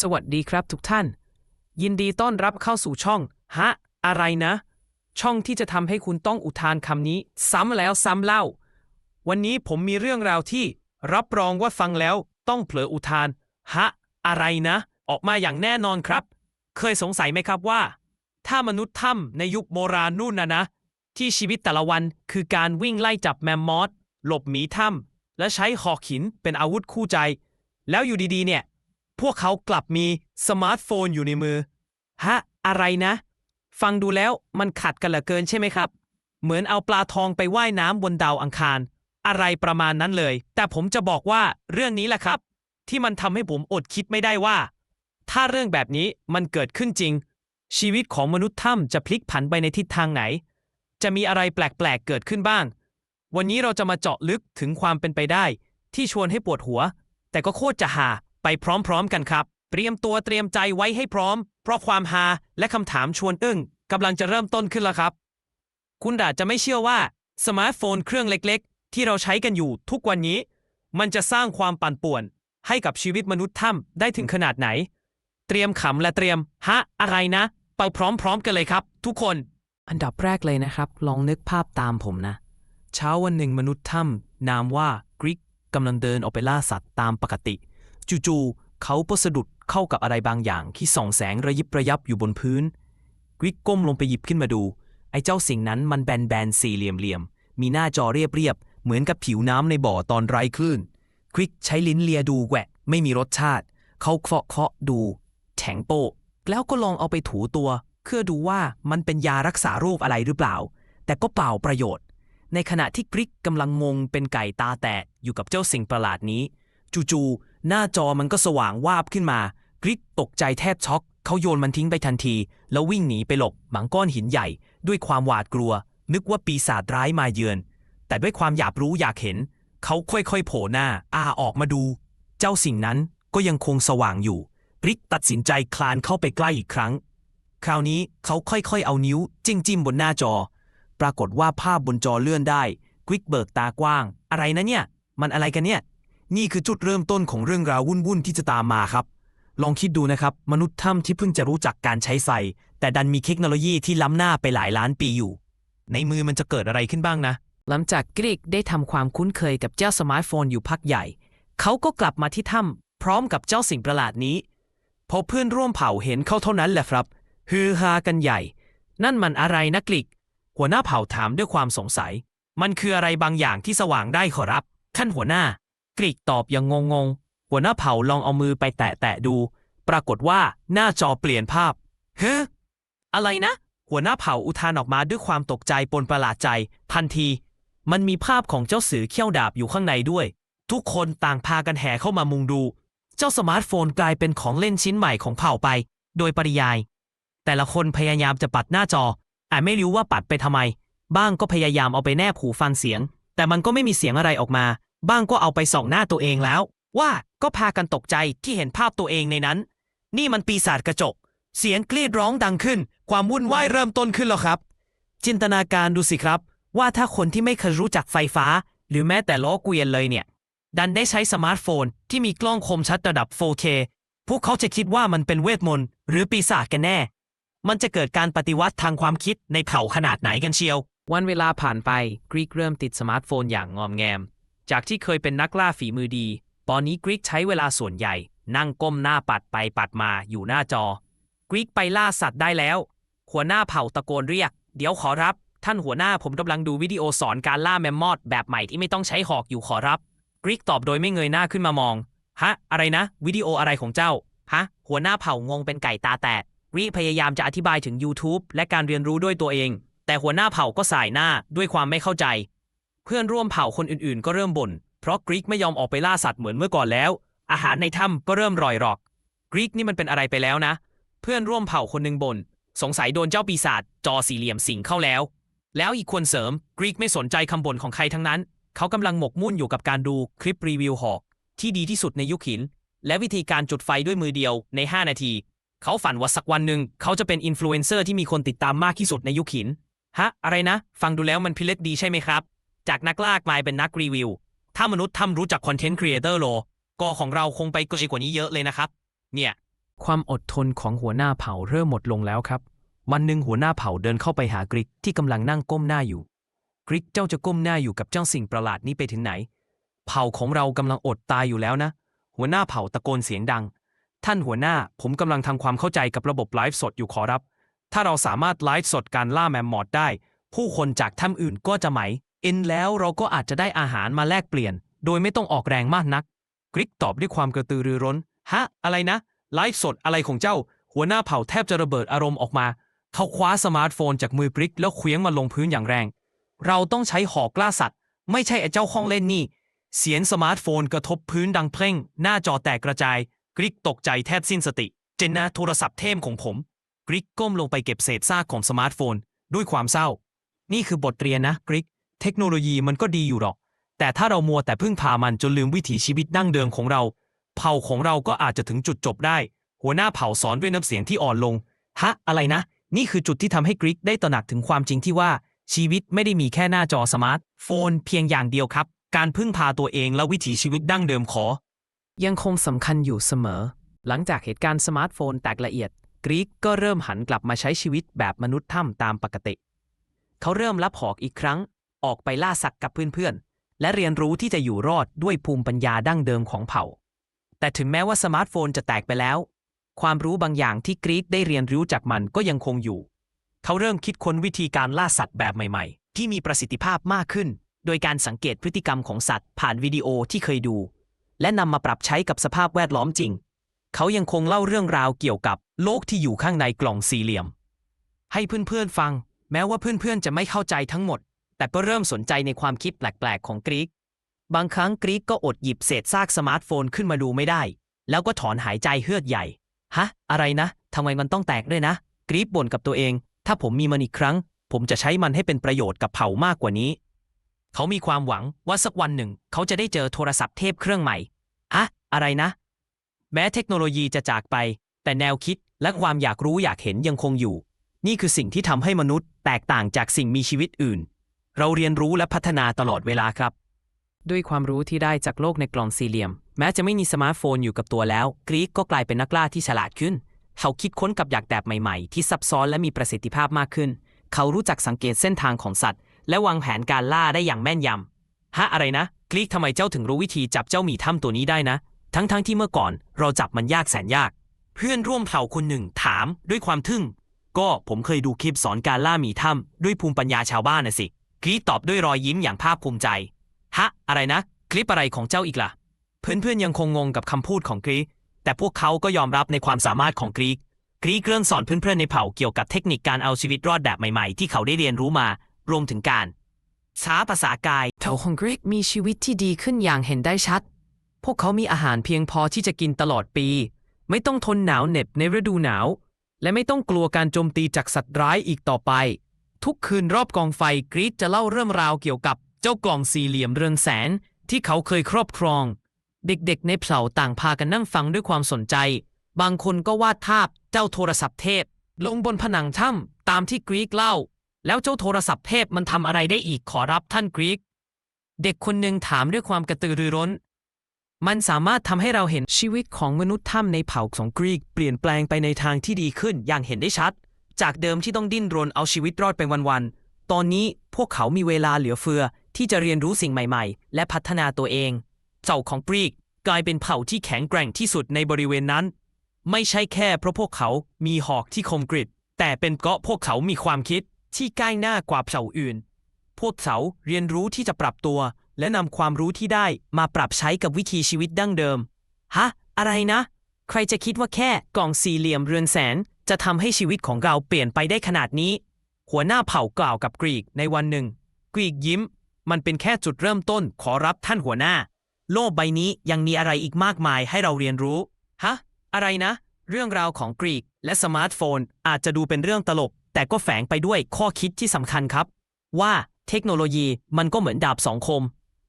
สวัสดีครับทุกท่าน ยินดีต้อนรับเข้าสู่ช่อง ฮะ อะไรนะ ช่องที่จะทำให้คุณต้องอุทานคำนี้ ซ้ำแล้วซ้ำเล่า วันนี้ผมมีเรื่องราวที่ รับรองว่าฟังแล้วต้องเผลออุทาน ฮะ อะไรนะ ออกมาอย่างแน่นอนครับ เคยสงสัยไหมครับว่า ถ้ามนุษย์ถ้ำในยุคโบราณนู่นนะนะ ที่ชีวิตแต่ละวันคือการวิ่งไล่จับแมมมอสหลบหมีถ้ำและใช้หอกหินเป็นอาวุธคู่ใจ แล้วอยู่ดีๆเนี่ย พวกเขากลับมีสมาร์ทโฟนอยู่ในมือ ฮะ อะไรนะ ฟังดูแล้วมันขัดกันเหลือเกินใช่ไหมครับ เหมือนเอาปลาทองไปว่ายน้ำบนดาวอังคาร อะไรประมาณนั้นเลย แต่ผมจะบอกว่าเรื่องนี้แหละครับ ที่มันทำให้ผมอดคิดไม่ได้ว่า ถ้าเรื่องแบบนี้มันเกิดขึ้นจริง ชีวิตของมนุษย์ถ้ำจะพลิกผันไปในทิศทางไหน จะมีอะไรแปลกๆเกิดขึ้นบ้าง วันนี้เราจะมาเจาะลึกถึงความเป็นไปได้ ที่ชวนให้ปวดหัว แต่ก็โคตรจะหา ไปพร้อมๆกันครับ เตรียมตัวเตรียมใจไว้ให้พร้อม เพราะความหาและคำถามชวนอึ้งกำลังจะเริ่มต้นขึ้นแล้วครับ คุณอาจจะไม่เชื่อว่าสมาร์ทโฟนเครื่องเล็กๆ ที่เราใช้กันอยู่ทุกวันนี้ มันจะสร้างความปั่นป่วน ให้กับชีวิตมนุษย์ถ้ำได้ถึงขนาดไหน เตรียมขำและเตรียม ฮะ อะไรนะ ไปพร้อมๆกันเลยครับ ทุกคน อันดับแรกเลยนะครับ ลองนึกภาพตามผมนะ เช้าวันหนึ่งมนุษย์ถ้ำนามว่ากริกกำลังเดินออกไปล่าสัตว์ตามปกติ จู่ๆเขาก็สะดุดเข้ากับอะไรบางอย่างที่ส่องแสงระยิบระยับอยู่บนพื้น กริกก้มลงไปหยิบขึ้นมาดู ไอ้เจ้าสิ่งนั้นมันแบนๆสี่เหลี่ยมๆมีหน้าจอเรียบๆเหมือนกับผิวน้ำในบ่อตอนไร้คลื่นกริกใช้ลิ้นเลียดูแหวะไม่มีรสชาติ เขาเคาะเคาะดูแข็งโปะแล้วก็ลองเอาไปถูตัว เพื่อดูว่ามันเป็นยารักษาโรคอะไรหรือเปล่า แต่ก็เปล่าประโยชน์ ในขณะที่กริกกำลังงงเป็นไก่ตาแตกอยู่กับเจ้าสิ่งประหลาดนี้ จู่ๆ หน้าจอมันก็สว่างวาบขึ้นมา กริกตกใจแทบช็อก เขาโยนมันทิ้งไปทันที แล้ววิ่งหนีไปหลบหมังก้อนหินใหญ่ ด้วยความหวาดกลัว นึกว่าปีศาจร้ายมาเยือน แต่ด้วยความอยากรู้อยากเห็น เขาค่อยๆ โผล่หน้าอาออกมาดู เจ้าสิ่งนั้นก็ยังคงสว่างอยู่กริกตัดสินใจคลานเข้าไปใกล้อีกครั้ง คราวนี้เขาค่อยๆ เอานิ้วจิ้มจิ้มบนหน้าจอ ปรากฏว่าภาพบนจอเลื่อนได้กวิกเบิกตากว้าง อะไรนะเนี่ย มันอะไรกันเนี่ย นี่คือจุดเริ่มต้นของเรื่องราววุ่นๆที่จะตามมาครับ ลองคิดดูนะครับ มนุษย์ถ้ำที่เพิ่งจะรู้จักการใช้ไฟแต่ดันมีเทคโนโลยีที่ล้ำหน้าไปหลายล้านปีอยู่ ในมือมันจะเกิดอะไรขึ้นบ้างนะ หลังจากกรีกได้ทำความคุ้นเคยกับเจ้าสมาร์ทโฟนอยู่พักใหญ่ เขาก็กลับมาที่ถ้ำพร้อมกับเจ้าสิ่งประหลาดนี้ พอเพื่อนร่วมเผ่าเห็นเขาเท่านั้นแหละครับ ฮือฮากันใหญ่ นั่นมันอะไรนะกลิกหัวหน้าเผ่าถามด้วยความสงสัย มันคืออะไรบางอย่างที่สว่างได้ขอรับ ท่านหัวหน้า กริกตอบอย่างงงๆ หัวหน้าเผ่าลองเอามือไปแตะๆดู ปรากฏว่าหน้าจอเปลี่ยนภาพ เฮ้อะไรนะ หัวหน้าเผ่าอุทานออกมาด้วยความตกใจปนประหลาดใจ ทันที มันมีภาพของเจ้าสือเขี้ยวดาบอยู่ข้างในด้วย ทุกคนต่างพากันแห่เข้ามามุงดู เจ้าสมาร์ทโฟนกลายเป็นของเล่นชิ้นใหม่ของเผ่าไป โดยปริยาย แต่ละคนพยายามจะปัดหน้าจออาจไม่รู้ว่าปัดไปทำไม บ้างก็พยายามเอาไปแนบหูฟังเสียง แต่มันก็ไม่มีเสียงอะไรออกมา บ้างก็เอาไปส่องหน้าตัวเองแล้ว ว่าก็พากันตกใจที่เห็นภาพตัวเองในนั้น นี่มันปีศาจกระจก เสียงกรีดร้องดังขึ้น ความวุ่นวายเริ่มต้นขึ้นแล้วครับ จินตนาการดูสิครับ ว่าถ้าคนที่ไม่เคยรู้จักไฟฟ้า หรือแม้แต่ล้อเกวียนเลยเนี่ย ดันได้ใช้สมาร์ทโฟนที่มีกล้องคมชัดระดับ 4K พวกเขาจะคิดว่ามันเป็นเวทมนต์หรือปีศาจกันแน่ มันจะเกิดการปฏิวัติทางความคิดในเผ่าขนาดไหนกันเชียว วันเวลาผ่านไปกรีกเริ่มติดสมาร์ทโฟนอย่างงอมแงม จากที่เคยเป็นนักล่าฝีมือดี ตอนนี้กรีกใช้เวลาส่วนใหญ่ นั่งก้มหน้าปัดไปปัดมาอยู่หน้าจอกรีกไปล่าสัตว์ได้แล้ว หัวหน้าเผ่าตะโกนเรียก เดี๋ยวขอรับ ท่านหัวหน้าผมกำลังดูวิดีโอสอนการล่าแมมมอธแบบใหม่ที่ไม่ต้องใช้หอกอยู่ขอรับกรีกตอบโดยไม่เงยหน้าขึ้นมามอง ฮะ อะไรนะ วิดีโออะไรของเจ้า ฮะ หัวหน้าเผ่างงเป็นไก่ตาแตกกรีกพยายามจะอธิบายถึง YouTube และการเรียนรู้ด้วยตัวเอง แต่หัวหน้าเผ่าก็สายหน้าด้วยความไม่เข้าใจ เพื่อนร่วมเผ่าคนอื่นๆ ก็เริ่มบ่น เพราะกรีกไม่ยอมออกไปล่าสัตว์เหมือนเมื่อก่อนแล้ว อาหารในถ้ำก็เริ่มร่อยหรอก กรีกนี่มันเป็นอะไรไปแล้วนะ เพื่อนร่วมเผ่าคนหนึ่งบ่น สงสัยโดนเจ้าปีศาจจอสี่เหลี่ยมสิงเข้าแล้ว แล้วอีกคนเสริม กรีกไม่สนใจคำบ่นของใครทั้งนั้น เขากำลังหมกมุ่นอยู่กับการดูคลิปรีวิวหอก ที่ดีที่สุดในยุคหิน และวิธีการจุดไฟด้วยมือเดียวใน 5 นาที เขาฝันว่าสักวันหนึ่งเขาจะเป็นอินฟลูเอนเซอร์ที่มีคนติดตามมากที่สุดในยุคหิน ฮะ อะไรนะ ฟังดูแล้วมันพิเรนดีใช่ไหมครับ จากนักลากลายเป็นนักรีวิว ถ้ามนุษย์ทำรู้จักคอนเทนต์ครีเอเตอร์โลก็ของเราคงไปไกลกว่านี้เยอะเลยนะครับ เนี่ย ความอดทนของหัวหน้าเผ่าเริ่มหมดลงแล้วครับ วันหนึ่งหัวหน้าเผ่าเดินเข้าไปหากริกที่กำลังนั่งก้มหน้าอยู่ กริกเจ้าจะก้มหน้าอยู่กับเจ้าสิ่งประหลาดนี้ไปถึงไหน เผ่าของเรากำลังอดตายอยู่แล้วนะ หัวหน้าเผ่าตะโกนเสียงดัง ท่านหัวหน้าผมกำลังทำความเข้าใจกับระบบไลฟ์สดอยู่ขอรับ ถ้าเราสามารถไลฟ์สดการล่าแมมมอดได้ ผู้คนจากถ้ำอื่นก็จะไหม เอ็นแล้วเราก็อาจจะได้อาหารมาแลกเปลี่ยน โดยไม่ต้องออกแรงมากนัก กริกตอบด้วยความกระตือรือร้น ฮะ อะไรนะ ไลฟ์สดอะไรของเจ้า หัวหน้าเผ่าแทบจะระเบิดอารมณ์ออกมา เขาคว้าสมาร์ทโฟนจากมือกริกแล้วเคว้งมาลงพื้นอย่างแรง เราต้องใช้หอกล่าสัตว์ ไม่ใช่ไอ้เจ้าห้องเล่นนี่ เสียงสมาร์ทโฟนกระทบพื้นดังเพลงหน้าจอแตกกระจาย กริกตกใจแทบสิ้นสติ เจนนะโทรศัพท์เทมของผม กริกก้มลงไปเก็บเศษซากของสมาร์ทโฟน ด้วยความเศร้า นี่คือบทเรียนนะกริก เทคโนโลยีมันก็ดีอยู่หรอก แต่ถ้าเรามัวแต่พึ่งพามันจนลืมวิถีชีวิตดั้งเดิมของเรา เผ่าของเราก็อาจจะถึงจุดจบได้ หัวหน้าเผ่าสอนด้วยน้ำเสียงที่อ่อนลง ฮะ อะไรนะ นี่คือจุดที่ทำให้กริกได้ตระหนักถึงความจริงที่ว่า ชีวิตไม่ได้มีแค่หน้าจอสมาร์ทโฟน เพียงอย่างเดียวครับ การพึ่งพาตัวเองและวิถีชีวิตดั้งเดิมขอ ยังคงสำคัญอยู่เสมอ หลังจากเหตุการณ์สมาร์ทโฟนแตกละเอียด กรีกก็เริ่มหันกลับมาใช้ชีวิตแบบมนุษย์ถ้ำตามปกติ เขาเริ่มรับหอกอีกครั้ง ออกไปล่าสัตว์กับเพื่อนๆ และเรียนรู้ที่จะอยู่รอดด้วยภูมิปัญญาดั้งเดิมของเผ่า แต่ถึงแม้ว่าสมาร์ทโฟนจะแตกไปแล้ว ความรู้บางอย่างที่กรีกได้เรียนรู้จากมันก็ยังคงอยู่ เขาเริ่มคิดค้นวิธีการล่าสัตว์แบบใหม่ๆ ที่มีประสิทธิภาพมากขึ้น โดยการสังเกตพฤติกรรมของสัตว์ ผ่านวิดีโอที่เคยดู และนำมาปรับใช้กับสภาพแวดล้อมจริง เขายังคงเล่าเรื่องราวเกี่ยวกับโลกที่อยู่ข้างในกล่องสี่เหลี่ยม ให้เพื่อนๆฟัง แม้ว่าเพื่อนๆจะไม่เข้าใจทั้งหมด แต่ก็เริ่มสนใจในความคิดแปลกๆของกรีก บางครั้งกรีกก็อดหยิบเศษซากสมาร์ทโฟนขึ้นมาดูไม่ได้ แล้วก็ถอนหายใจเฮือกใหญ่ ฮะ อะไรนะ ทำไมมันต้องแตกด้วยนะ กรีกบ่นกับตัวเอง ถ้าผมมีมันอีกครั้ง ผมจะใช้มันให้เป็นประโยชน์กับเผ่ามากกว่านี้ เขามีความหวังว่าสักวันหนึ่ง เขาจะได้เจอโทรศัพท์เทพเครื่องใหม่อะอะไรนะ แม้เทคโนโลยีจะจากไป แต่แนวคิดและความอยากรู้อยากเห็นยังคงอยู่ นี่คือสิ่งที่ทำให้มนุษย์แตกต่างจากสิ่งมีชีวิตอื่น เราเรียนรู้และพัฒนาตลอดเวลาครับ ด้วยความรู้ที่ได้จากโลกในกล่องสี่เหลี่ยม แม้จะไม่มีสมาร์ทโฟนอยู่กับตัวแล้ว กรีกก็กลายเป็นนักล่าที่ฉลาดขึ้น เขาคิดค้นกับอยากแบบใหม่ๆ ที่ซับซ้อนและมีประสิทธิภาพมากขึ้น เขารู้จักสังเกตเส้นทางของสัตว์ และวางแผนการล่าได้อย่างแม่นยำฮะอะไรนะ กรีกทำไมเจ้าถึงรู้วิธีจับเจ้าหมีถ้ำตัวนี้ได้นะ ทั้งๆทที่เมื่อก่อนเราจับมันยากแสนยาก เพื่อนร่วมเผ่าคนหนึ่งถามด้วยความทึ่ง ก็ผมเคยดูคลิปสอนการล่าหมีถ้ำด้วยภูมิปัญญาชาวบ้านนะสิ กรีตอบด้วยรอยยิ้มอย่างภาคภูมิใจ ฮะ อะไรนะ คลิปอะไรของเจ้าอีกล่ะ เพื่อนๆยังคงงงกับคำพูดของกรีแต่พวกเขาก็ยอมรับในความสามารถของกรีกรีเริ่มสอนเพื่อนๆในเผ่าเกี่ยวกับเทคนิคการเอาชีวิตรอดแบบใหม่ๆ ที่เขาได้เรียนรู้มา รวมถึงการช้าภาษากายเผ่าของกรีกมีชีวิตที่ดีขึ้นอย่างเห็นได้ชัด พวกเขามีอาหารเพียงพอที่จะกินตลอดปี ไม่ต้องทนหนาวเหน็บในฤดูหนาว และไม่ต้องกลัวการโจมตีจากสัตว์ร้ายอีกต่อไป ทุกคืนรอบกองไฟกรีกจะเล่าเรื่องราวเกี่ยวกับเจ้ากล่องสี่เหลี่ยมเรืองแสนที่เขาเคยครอบครอง เด็กๆ ในเผ่าต่างพากันนั่งฟังด้วยความสนใจ บางคนก็วาดภาพเจ้าโทรศัพท์เทพ ลงบนผนังถ้ำตามที่กรีกเล่า แล้วเจ้าโทรศัพท์เทพมันทำอะไรได้อีกขอรับท่านกรีก เด็กคนหนึ่งถามด้วยความกระตือรือร้น มันสามารถทำให้เราเห็นชีวิตของมนุษย์ถ้ำในเผ่าของกรีก เปลี่ยนแปลงไปในทางที่ดีขึ้นอย่างเห็นได้ชัด จากเดิมที่ต้องดิ้นรนเอาชีวิตรอดไปวันๆ ตอนนี้พวกเขามีเวลาเหลือเฟือที่จะเรียนรู้สิ่งใหม่ๆ และพัฒนาตัวเองเผ่าของกรีกกลายเป็นเผ่าที่แข็งแกร่งที่สุดในบริเวณนั้น ไม่ใช่แค่เพราะพวกเขามีหอกที่คมกริบแต่เป็นเพราะพวกเขามีความคิดที่ใกล้หน้ากว่าเผ่าอื่น พวกเขาเรียนรู้ที่จะปรับตัว และนำความรู้ที่ได้มาปรับใช้กับวิถีชีวิตดั้งเดิม ฮะ อะไรนะ ใครจะคิดว่าแค่กล่องสี่เหลี่ยมเรือนแสน จะทำให้ชีวิตของเราเปลี่ยนไปได้ขนาดนี้ หัวหน้าเผ่ากล่าวกับกรีกในวันหนึ่ง กรีกยิ้ม มันเป็นแค่จุดเริ่มต้นขอรับท่านหัวหน้า โลกใบนี้ยังมีอะไรอีกมากมายให้เราเรียนรู้ ฮะ อะไรนะ เรื่องราวของกรีกและสมาร์ทโฟนอาจจะดูเป็นเรื่องตลก แต่ก็แฝงไปด้วยข้อคิดที่สำคัญครับ ว่าเทคโนโลยีมันก็เหมือนดาบสองคม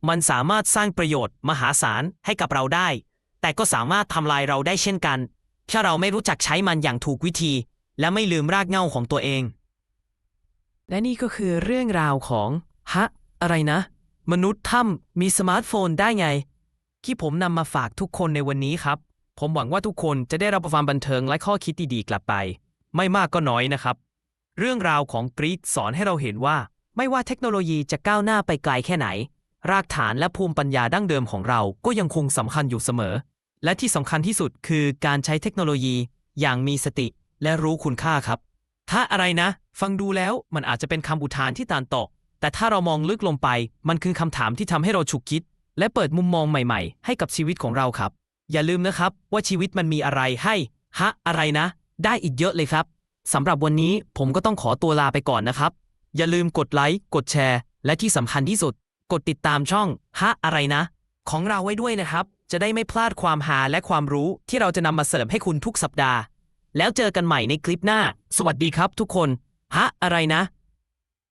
มันสามารถสร้างประโยชน์มหาศาลให้กับเราได้ แต่ก็สามารถทำลายเราได้เช่นกัน ถ้าเราไม่รู้จักใช้มันอย่างถูกวิธี และไม่ลืมรากเหง้าของตัวเอง และนี่ก็คือเรื่องราวของ ฮะ อะไรนะ มนุษย์ถ้ำมีสมาร์ทโฟนได้ไง ที่ผมนำมาฝากทุกคนในวันนี้ครับ ผมหวังว่าทุกคนจะได้รับความบันเทิงและข้อคิดดีๆกลับไป ไม่มากก็น้อยนะครับ เรื่องราวของกรีซสอนให้เราเห็นว่า ไม่ว่าเทคโนโลยีจะก้าวหน้าไปไกลแค่ไหน รากฐานและภูมิปัญญาดั้งเดิมของเราก็ยังคงสำคัญอยู่เสมอ และที่สำคัญที่สุดคือการใช้เทคโนโลยีอย่างมีสติและรู้คุณค่าครับ ถ้าอะไรนะ ฟังดูแล้วมันอาจจะเป็นคำอุทานที่ตานตก แต่ถ้าเรามองลึกลงไป มันคือคำถามที่ทำให้เราฉุกคิด และเปิดมุมมองใหม่ๆ ให้กับชีวิตของเราครับ อย่าลืมนะครับว่าชีวิตมันมีอะไรให้ ฮะ อะไรนะ ได้อีกเยอะเลยครับสำหรับวันนี้ผมก็ต้องขอตัวลาไปก่อนนะครับ อย่าลืมกดไลค์กดแชร์ และที่สำคัญที่สุด กดติดตามช่องฮะอะไรนะ ของเราไว้ด้วยนะครับ จะได้ไม่พลาดความหาและความรู้ที่เราจะนำมาเสิร์ฟให้คุณทุกสัปดาห์ แล้วเจอกันใหม่ในคลิปหน้า สวัสดีครับทุกคน ฮะ อะไรนะ